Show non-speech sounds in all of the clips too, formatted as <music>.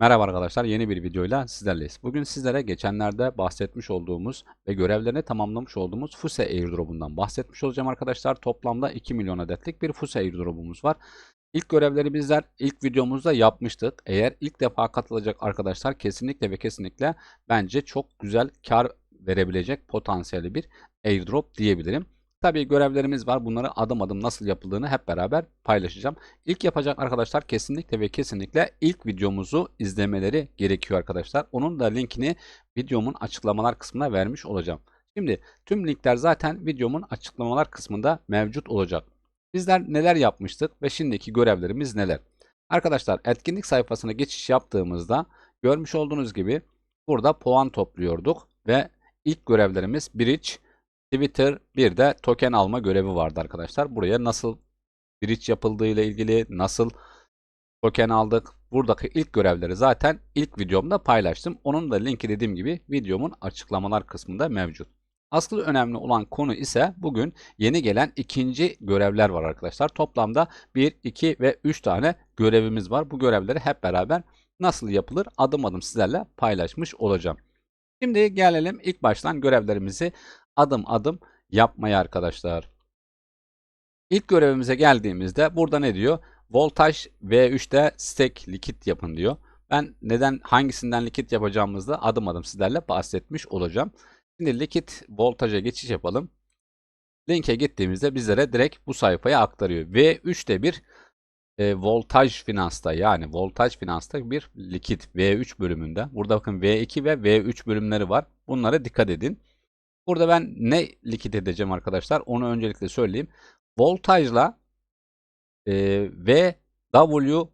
Merhaba arkadaşlar, yeni bir videoyla sizlerleyiz. Bugün sizlere geçenlerde bahsetmiş olduğumuz ve görevlerini tamamlamış olduğumuz Fuse airdrop'undan bahsetmiş olacağım arkadaşlar. Toplamda 2 milyon adetlik bir Fuse airdrop'umuz var. İlk görevleri bizler ilk videomuzda yapmıştık. Eğer ilk defa katılacak arkadaşlar kesinlikle ve kesinlikle bence çok güzel kar verebilecek potansiyeli bir airdrop diyebilirim. Tabii görevlerimiz var. Bunları adım adım nasıl yapıldığını hep beraber paylaşacağım. İlk yapacak arkadaşlar kesinlikle ve kesinlikle ilk videomuzu izlemeleri gerekiyor arkadaşlar. Onun da linkini videomun açıklamalar kısmına vermiş olacağım. Şimdi tüm linkler zaten videomun açıklamalar kısmında mevcut olacak. Bizler neler yapmıştık ve şimdiki görevlerimiz neler? Arkadaşlar etkinlik sayfasına geçiş yaptığımızda görmüş olduğunuz gibi burada puan topluyorduk ve ilk görevlerimiz Bridge, Twitter bir de token alma görevi vardı arkadaşlar. Buraya nasıl bridge yapıldığı ile ilgili nasıl token aldık. Buradaki ilk görevleri zaten ilk videomda paylaştım. Onun da linki dediğim gibi videomun açıklamalar kısmında mevcut. Asıl önemli olan konu ise bugün yeni gelen ikinci görevler var arkadaşlar. Toplamda 1, 2 ve 3 tane görevimiz var. Bu görevleri hep beraber nasıl yapılır adım adım sizlerle paylaşmış olacağım. Şimdi gelelim ilk baştan görevlerimizi adım adım yapmaya arkadaşlar. İlk görevimize geldiğimizde burada ne diyor? Voltaj V3'te stack likit yapın diyor. Ben neden hangisinden likit yapacağımızda adım adım sizlerle bahsetmiş olacağım. Şimdi likit voltaja geçiş yapalım. Linke gittiğimizde bizlere direkt bu sayfaya aktarıyor. V3'te bir e, voltaj finansta yani voltaj finansta bir likit V3 bölümünde. Burada bakın V2 ve V3 bölümleri var. Bunlara dikkat edin. Burada ben ne likit edeceğim arkadaşlar? Onu öncelikle söyleyeyim. Voltajla e, ve W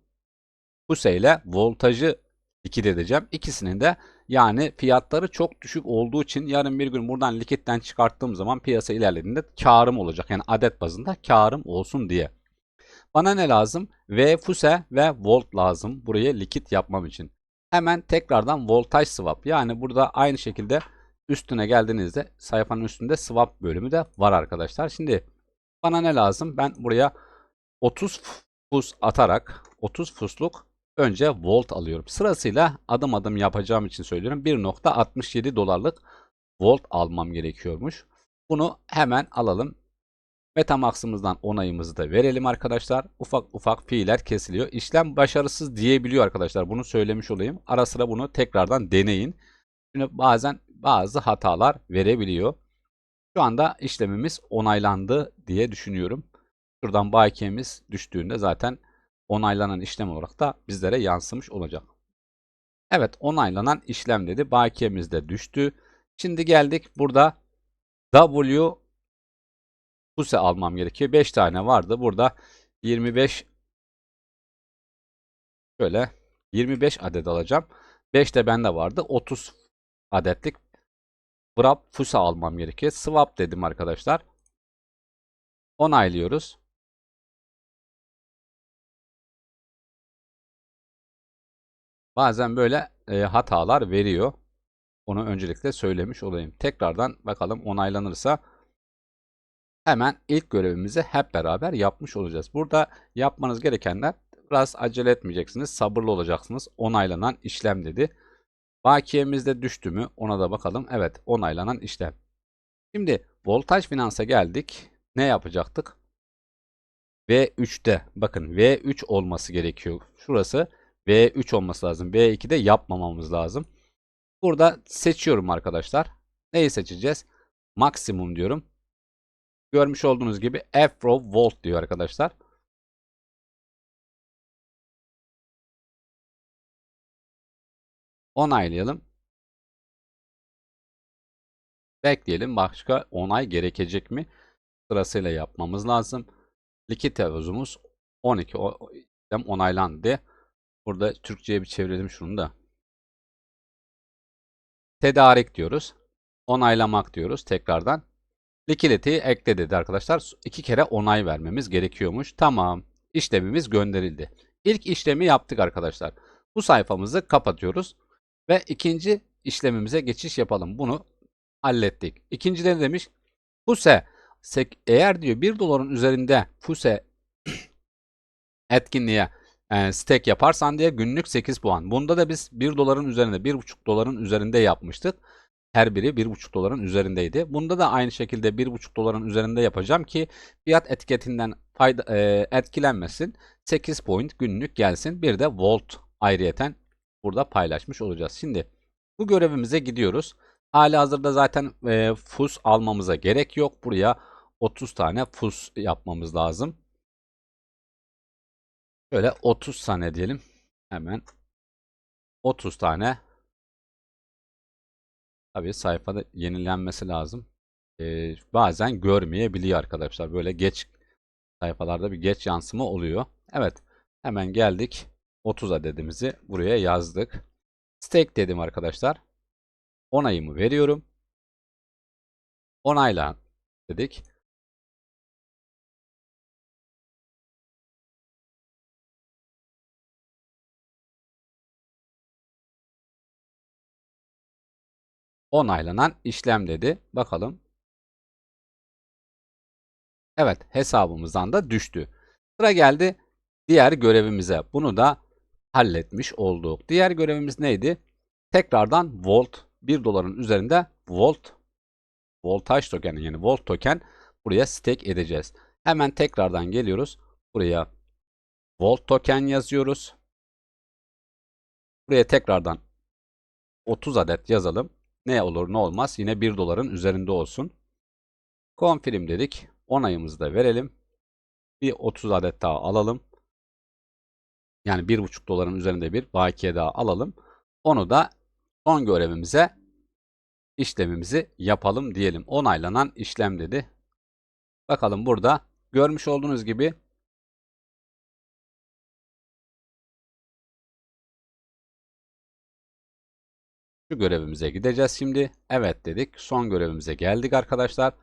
Huse ile voltajı likit edeceğim. İkisinin de yani fiyatları çok düşük olduğu için yarın bir gün buradan likitten çıkarttığım zaman piyasa ilerlediğinde karım olacak. Yani adet bazında karım olsun diye. Bana ne lazım? V Fuse ve volt lazım buraya likit yapmam için. Hemen tekrardan voltaj swap yani burada aynı şekilde üstüne geldiğinizde sayfanın üstünde swap bölümü de var arkadaşlar. Şimdi bana ne lazım? Ben buraya 30 fus atarak 30 fusluk önce volt alıyorum. Sırasıyla adım adım yapacağım için söylüyorum. 1.67 dolarlık volt almam gerekiyormuş. Bunu hemen alalım. Metamax'ımızdan onayımızı da verelim arkadaşlar. Ufak ufak fiiller kesiliyor. İşlem başarısız diyebiliyor arkadaşlar. Bunu söylemiş olayım. Ara sıra bunu tekrardan deneyin. Çünkü bazen bazı hatalar verebiliyor. Şu anda işlemimiz onaylandı diye düşünüyorum. Şuradan bakiyemiz düştüğünde zaten onaylanan işlem olarak da bizlere yansımış olacak. Evet onaylanan işlem dedi. Bakiyemiz de düştü. Şimdi geldik burada W Huse almam gerekiyor. 5 tane vardı. Burada 25 şöyle 25 adet alacağım. 5 de bende vardı. 30 adetlik Wrap Fuse almam gerekiyor. Swap dedim arkadaşlar. Onaylıyoruz. Bazen böyle e, hatalar veriyor. Onu öncelikle söylemiş olayım. Tekrardan bakalım onaylanırsa hemen ilk görevimizi hep beraber yapmış olacağız. Burada yapmanız gerekenler biraz acele etmeyeceksiniz. Sabırlı olacaksınız. Onaylanan işlem dedi. Bakiyemiz de düştü mü? Ona da bakalım. Evet onaylanan işlem. Şimdi voltaj finansa geldik. Ne yapacaktık? V3'te bakın V3 olması gerekiyor. Şurası V3 olması lazım. V2'de yapmamamız lazım. Burada seçiyorum arkadaşlar. Neyi seçeceğiz? Maksimum diyorum. Görmüş olduğunuz gibi Afro Volt diyor arkadaşlar. Onaylayalım. Bekleyelim. Başka onay gerekecek mi? Sırasıyla yapmamız lazım. Likit havuzumuz 12 işlem onaylandı. Burada Türkçe'ye bir çevirelim şunu da. Tedarik diyoruz. Onaylamak diyoruz tekrardan. Liquidity'yi ekle dedi arkadaşlar. İki kere onay vermemiz gerekiyormuş. Tamam. İşlemimiz gönderildi. İlk işlemi yaptık arkadaşlar. Bu sayfamızı kapatıyoruz. Ve ikinci işlemimize geçiş yapalım. Bunu hallettik. İkinci de ne demiş? Fuse eğer diyor 1 doların üzerinde Fuse <coughs> etkinliğe e, stake yaparsan diye günlük 8 puan. Bunda da biz 1 doların üzerinde 1,5 doların üzerinde yapmıştık. Her biri 1,5 doların üzerindeydi. Bunda da aynı şekilde 1,5 doların üzerinde yapacağım ki fiyat etiketinden fayda, e, etkilenmesin. 8 point günlük gelsin. Bir de volt ayrıyeten burada paylaşmış olacağız. Şimdi bu görevimize gidiyoruz. Hali hazırda zaten e, fus almamıza gerek yok. Buraya 30 tane fus yapmamız lazım. Şöyle 30 tane diyelim. Hemen 30 tane. Tabii sayfada yenilenmesi lazım. Ee, bazen görmeyebiliyor arkadaşlar. Böyle geç sayfalarda bir geç yansıma oluyor. Evet. Hemen geldik. 30 adedimizi buraya yazdık. Stake dedim arkadaşlar. Onayımı veriyorum. Onayla dedik. onaylanan işlem dedi. Bakalım. Evet hesabımızdan da düştü. Sıra geldi diğer görevimize. Bunu da halletmiş olduk. Diğer görevimiz neydi? Tekrardan volt 1 doların üzerinde volt voltaj tokeni yani volt token buraya stake edeceğiz. Hemen tekrardan geliyoruz. Buraya volt token yazıyoruz. Buraya tekrardan 30 adet yazalım. Ne olur ne olmaz yine 1 doların üzerinde olsun. Confirm dedik. Onayımızı da verelim. Bir 30 adet daha alalım. Yani 1,5 doların üzerinde bir bakiye daha alalım. Onu da son görevimize işlemimizi yapalım diyelim. Onaylanan işlem dedi. Bakalım burada görmüş olduğunuz gibi Şu görevimize gideceğiz şimdi. Evet dedik. Son görevimize geldik arkadaşlar.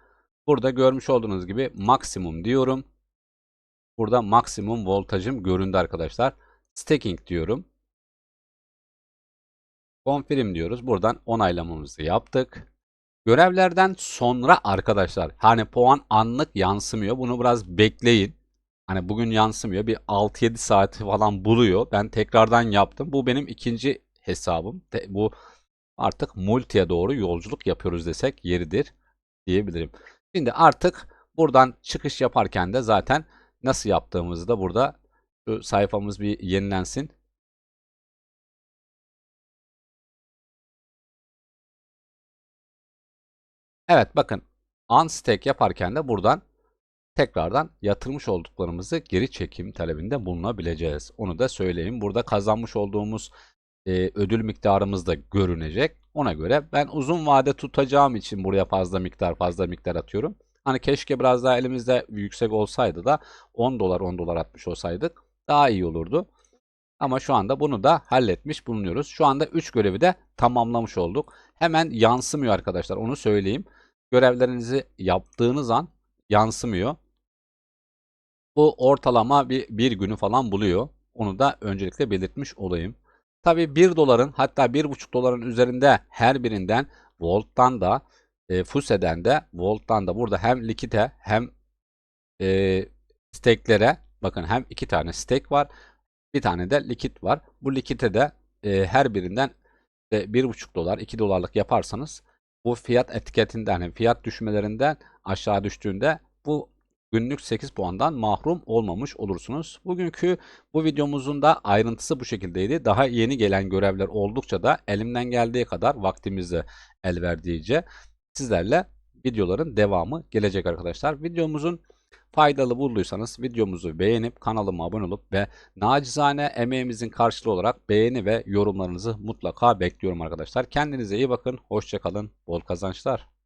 Burada görmüş olduğunuz gibi maksimum diyorum. Burada maksimum voltajım göründü arkadaşlar. Staking diyorum. Confirm diyoruz. Buradan onaylamamızı yaptık. Görevlerden sonra arkadaşlar hani puan anlık yansımıyor. Bunu biraz bekleyin. Hani bugün yansımıyor. Bir 6-7 saati falan buluyor. Ben tekrardan yaptım. Bu benim ikinci hesabım. Bu artık multiye doğru yolculuk yapıyoruz desek yeridir diyebilirim. Şimdi artık buradan çıkış yaparken de zaten nasıl yaptığımızı da burada şu sayfamız bir yenilensin. Evet bakın unstake yaparken de buradan tekrardan yatırmış olduklarımızı geri çekim talebinde bulunabileceğiz. Onu da söyleyeyim. Burada kazanmış olduğumuz e, ödül miktarımız da görünecek. Ona göre ben uzun vade tutacağım için buraya fazla miktar fazla miktar atıyorum. Hani keşke biraz daha elimizde yüksek olsaydı da 10 dolar 10 dolar atmış olsaydık daha iyi olurdu. Ama şu anda bunu da halletmiş bulunuyoruz. Şu anda 3 görevi de tamamlamış olduk. Hemen yansımıyor arkadaşlar onu söyleyeyim. Görevlerinizi yaptığınız an yansımıyor. Bu ortalama bir, bir günü falan buluyor. Onu da öncelikle belirtmiş olayım. Tabi 1 doların hatta 1,5 doların üzerinde her birinden Volt'tan da e, Fuse'den de Volt'tan da burada hem likite hem e, stake'lere bakın hem iki tane stake var bir tane de likit var. Bu likite de e, her birinden e, 1,5 dolar 2 dolarlık yaparsanız bu fiyat etiketinden yani fiyat düşmelerinden aşağı düştüğünde bu günlük 8 puandan mahrum olmamış olursunuz. Bugünkü bu videomuzun da ayrıntısı bu şekildeydi. Daha yeni gelen görevler oldukça da elimden geldiği kadar vaktimizi el verdiğince sizlerle videoların devamı gelecek arkadaşlar. Videomuzun faydalı bulduysanız videomuzu beğenip kanalıma abone olup ve nacizane emeğimizin karşılığı olarak beğeni ve yorumlarınızı mutlaka bekliyorum arkadaşlar. Kendinize iyi bakın, hoşçakalın, bol kazançlar.